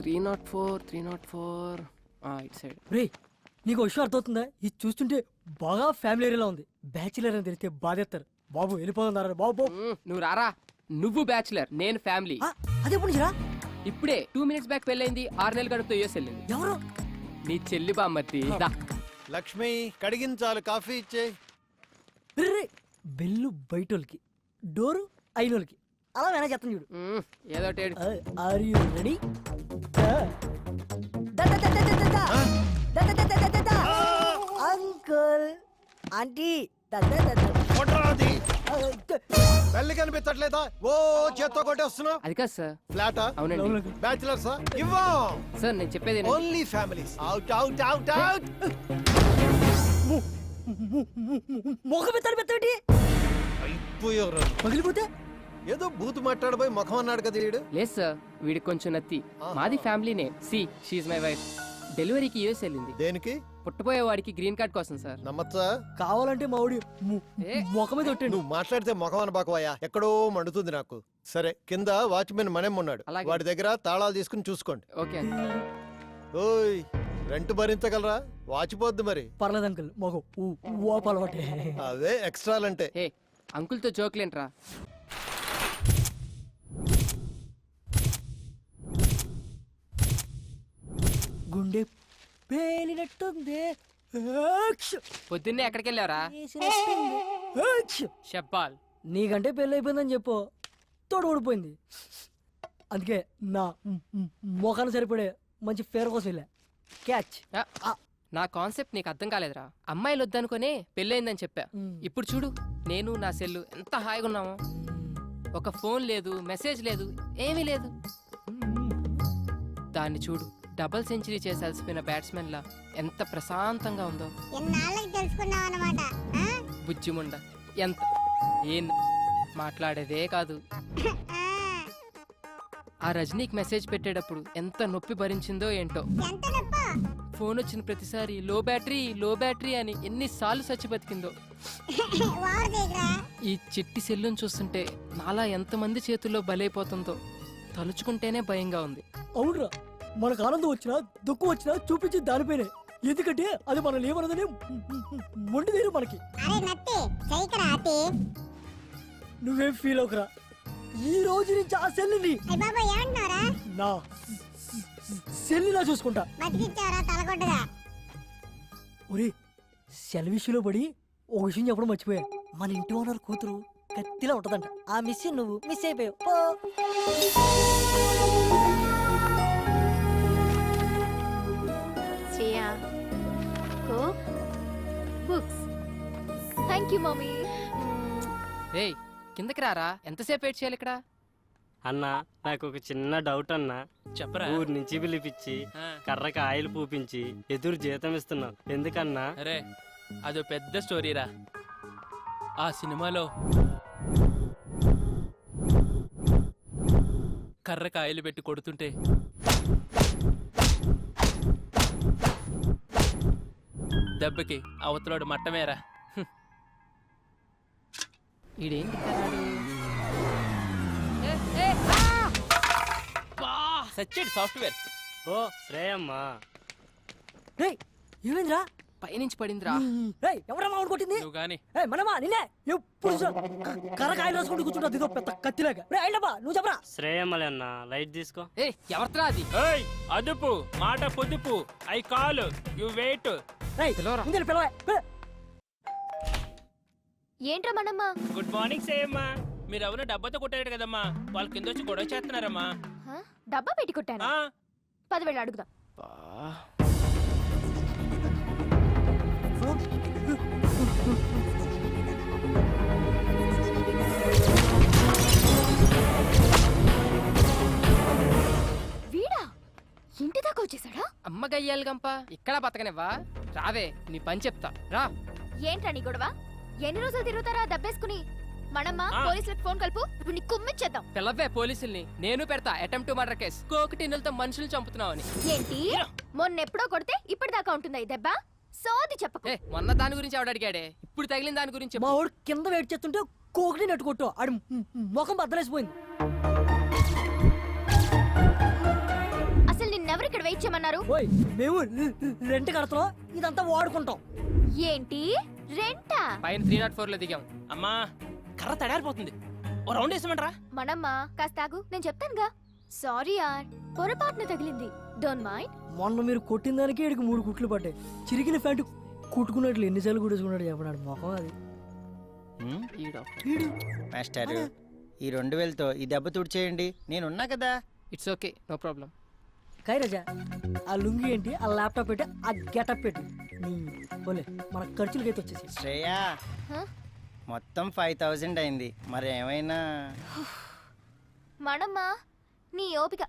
Three not four three not four. ఇటు side. రే నీకు విషయం అర్థమవుతుందా? ఇది చూస్తుంటే బాగా ఫ్యామిలీ ఏరియాలో ఉంది. బ్యాచులర్ అని తెలిస్తే బాధేస్తారు. బాబు వెళ్ళిపోతున్నారు బాబు. నువ్వు రారా? నువ్వు బ్యాచులర్ నేను ఫ్యామిలీ అదే ఎప్పుడు నుంచిరా? ఇప్పుడే టూ మినిట్స్ బ్యాక్ పెళ్ళైంది ఆరు నెలల గడుపుతో యూఎస్ వెళ్ళింది. ఎవరు? నీ చెల్లి బామ్మర్తి దా. లక్ష్మి కడిగించాలి కాఫీ ఇచ్చే రే, బెల్లు బయటోళ్ళకి డోరు అయినోళ్ళకి. అలా మేనేజ్ చేస్తాను చూడు. ఏదో ఒకటి ఏడు. Are you ready uncle aunty కొట్టరాది పెళ్ళి కనిపించట్లేదా ఓ చేత్తో కొట్టేస్తున్నావు అది కాదు సార్ ఫ్లాటా అవునండి బ్యాచిలర్సా ఇవ్వం సార్ నేను చెప్పేది. Only families out out out out మొగ పెత్తాడు పెత్తాడి అయిపోయారు పగిలిపోతే ఏదో బూత్ మాట్లాడబోయి ముఖం అన్నాడు కదా వీడు లేదు సార్ వీడికి కొంచెం నత్తి. మాది ఫ్యామిలీనే. See she my wife. డెలివరీకి యూఎస్ వెళ్ళింది. దేనికి? పుట్టబోయే వాడికి గ్రీన్ కార్డ్ కోసం సార్. నమ్మచ్చా? కావాలంటే మా ఊడి ఏ? మొఖ మీద కొట్టండి నువ్వు మాట్లాడితే ముఖం అనబాకవయ్యా ఎక్కడో మండుతుంది నాకు. సరే కింద వాచ్మెన్ మనేం ఉన్నాడు. అలాగే. వాడి దగ్గర తాళాలు తీసుకుని చూసుకోండి. ఓకే. ఓయ్ రెంట్ భరించగలరా? వాచిపోద్ది మరి. పర్లేదు అంకుల్ మొగ ఓప అలవాటే. అవే ఎక్స్ట్రాలంటే. హే అంకుల్తో జోక్లేంట్రా. గుండె పేలినట్టుంది! పొద్దున్నే ఎక్కడికి. ఏక్ష్! షబ్బాల్ నీకంటే పెళ్ళి అయిపోయిందని చెప్పు. తోడు ఊడిపోయింది. అందుకే నా మొఖాన్ని సరిపడే మంచి ఫేర్ కోసం వెళ్ళా. క్యాచ్. నా కాన్సెప్ట్ నీకు అర్థం కాలేదురా. అమ్మాయిలు వద్దనుకునే పెళ్ళయిందని చెప్పా. ఇప్పుడు చూడు నేను నా సెల్లు ఎంత హాయిగా ఉన్నామో. ఒక ఫోన్ లేదు మెసేజ్ లేదు ఏమీ లేదు. దాన్ని చూడు. డబుల్ సెంచరీ చేసి అలసిపోయిన బ్యాట్స్మెన్ లా ఎంత ప్రశాంతంగా ఉందో. ఎన్నాళ్ళకి తెలుసుకున్నావు అనమాట బుజ్జిముండ ఎంత? ఏం మాట్లాడేదే కాదు. ఆ. రజనీకి మెసేజ్ పెట్టేటప్పుడు ఎంత నొప్పి భరించిందో ఏంటో. ఎంత నొప్ప? ఫోన్ వచ్చిన ప్రతిసారి లో బ్యాటరీ లో బ్యాటరీ అని ఎన్నిసార్లు చచ్చి బతికిందో. ఈ చిట్టి సెల్లును చూస్తుంటే నాలా ఎంతమంది చేతుల్లో బలైపోతుందో తలుచుకుంటేనే భయంగా ఉంది. అవునరా మనకు ఆనందం వచ్చినా దుఃఖం వచ్చినా చూపించి దానిపైనే ఎందుకంటే అది మనల్ని ఏమన్నదని మొండి తీరు మనకి. నువ్వేం ఫీల్ అవుకరా ఈ రోజు నుంచి ఆ సెల్లుని నా సెల్లులా చూసుకుంటా. ఒరే సెల్ విషయంలో పడి ఓ విషయం చెప్పడం మర్చిపోయా. మన ఇంటి ఓనర్ కూతురు కత్తిలా ఉంటదంట. ఆ మిస్ నువ్వు మిస్ అయిపోయావు. థ్యాంక్ యూ మమ్మీ రేయ్ కిందకి రారా? ఎంతసేపు వెయిట్ చేయాలి ఇక్కడ? అన్నా నాకు ఒక చిన్న డౌట్ అన్నా. చెప్పరా? ఊరి నుంచి పిలిపించి కర్రకి ఆయిల్ పూపించి ఎదురు జీతం ఇస్తున్నావు ఎందుకన్నా? అరే అదో పెద్ద స్టోరీరా ఆ సినిమాలో కర్ర కాయలు పెట్టి కొడుతుంటే దెబ్బకి అవతలోడు మట్టమేరా. ఈడేంటి సచ్చాడు సాఫ్ట్వేర్. ఓ శ్రేయమ్మా. రేయ్ ఏమైందిరా? పైనుంచి పడిందిరా. రేయ్ ఎవరా మామిడి కొట్టింది? నువ్వు గాని. ఏయ్ మనమా? నిన్నే? ఎప్పుడు చూ- కర్రకాయలు రాసుకుంటూ కూర్చుంటా. ఇదో పెద్ద కత్తిలాగా. రే నువ్వు చెప్పరా? శ్రేయమ్మలే అన్నా లైట్ తీసుకో. ఏ ఎవరిరా అది? ఏయ్ అదుపు. మాట పొదుపు. I call. You wait. రేయ్ పిలవరా. పిలవే. ఏంట్రా మనమ్మ? గుడ్ మార్నింగ్ సేయమ్మా మీరు ఎవరు డబ్బాతో కొట్టారు కదమ్మా. వాళ్ళ కింద వచ్చి గొడవ చేస్తున్నారమ్మా. హ? డబ్బా పెట్టి కొట్టాను? ఆ, పదివేలు అడుగుదాం. బా. వీడా? ఇంటి దాకా వచ్చేసాడా? అమ్మ గయ్యాలి గంప. ఇక్కడ బతకనివ్వా? రావే నీ పని చెప్తా. రా. ఏంట్రా నీ గొడవ? ఎన్ని రోజులు తిరుగుతారా దబ్బేసుకుని. మనమ్మ ఆ. పోలీసులకు ఫోన్ కలుపు. ఇప్పుడు నీ కుమ్మిచ్చేద్దాం. పిల్లవే పోలీసుల్ని. నేను పెడతా అటెంప్ట్ మర్డర్ కేసు. కోకటిన్నులతో మనుషులు చంపుతున్నావని. ఏంటి? మొన్న ఎప్పుడో కొడితే ఇప్పటిదాకా ఉంటుందా ఈ దెబ్బ? సోది చెప్పకు. ఏ మొన్న దాని గురించి ఆవిడ అడిగాడే. ఇప్పుడు తగిలిన దాని గురించి చెప్పు. మా వాడు కింద వెయిట్ చేస్తుంటే కోకిని నెట్టుకొట్టు. ఆడి ముఖం బద్దలేసిపోయింది. అసలు ఓయ్ మేము రెంట్ కడతాం ఇదంతా వాడుకుంటాం. ఏంటి? రెంటా? పైన త్రీ నాట్ ఫోర్లో దిగాం. అమ్మా కర్ర తడారిపోతుంది. ఓ రౌండ్ వేసామంటారా మనమ్మా కాస్త ఆగు నేను చెప్తానుగా. సారీ యార్ పొరపాటున తగిలింది. డోంట్ మైండ్ మొన్న మీరు కొట్టిన దానికి ఇక్కడికి మూడు కుట్లు పడ్డాయి. చిరిగిన ప్యాంటు కుట్టుకున్నట్లు ఎన్నిసార్లు కుట్టుకున్నాడు చెప్పనాడు మొఖం అది. వీడు. మాస్టర్ ఈ రెండు వేలతో ఈ దెబ్బ తుడిచేయండి. నేనున్నా కదా. ఇట్స్ ఓకే నో ప్రాబ్లం కైరజా ఆ లుంగి ఏంటి? ఆ ల్యాప్టాప్ పెట్టి ఆ గెటప్ పెట్టి పోలే మన ఖర్చులకైతే వచ్చేసి శ్రేయా హ? మొత్తం ఫైవ్ థౌజండ్ అయింది. మరి ఏమైనా మనమ్మా నీ ఓపిక.